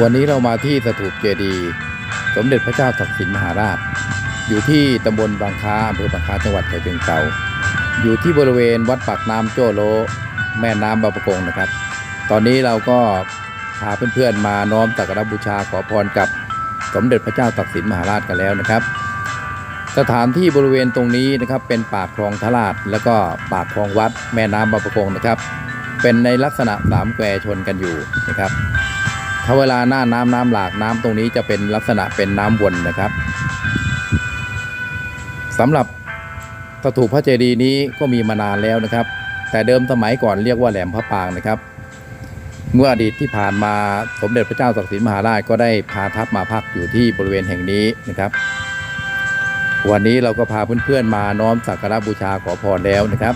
วันนี้เรามาที่สถูปเจดีย์สมเด็จพระเจ้าตักสินมหาราช อยู่ที่ตำบลบางค้าอำเภอบางค้าจังหวัดฉะเชิงเทราอยู่ที่บริเวณวัดปากน้ำโจ้โล แม่น้ำบางประกงนะครับ ตอนนี้เราก็พาเพื่อนๆมาน้อมสักการะบูชาขอพรกับสมเด็จพระเจ้าตักสินมหาราชกันแล้วนะครับ สถานที่บริเวณตรงนี้นะครับเป็นปากคลองทลาด แล้วก็ปากคลองวัดแม่น้ำบางประกงนะครับ เป็นในลักษณะสามแควชนกันอยู่นะครับ ถ้าเวลาหน้าน้ำน้ำหลากน้ำตรงนี้จะเป็นลักษณะเป็นน้ำวนนะครับสำหรับสถูปพระเจดีย์นี้ก็มีมานานแล้วนะครับ แต่เดิมสมัยก่อนเรียกว่าแหลมพระปางนะครับ เมื่ออดีตที่ผ่านมาสมเด็จพระเจ้าตักสินมหาราชก็ได้พาทัพมาพักอยู่ที่บริเวณแห่งนี้นะครับ วันนี้เราก็พาเพื่อนๆมาน้อมสักการะบูชาขอพรแล้วนะครับ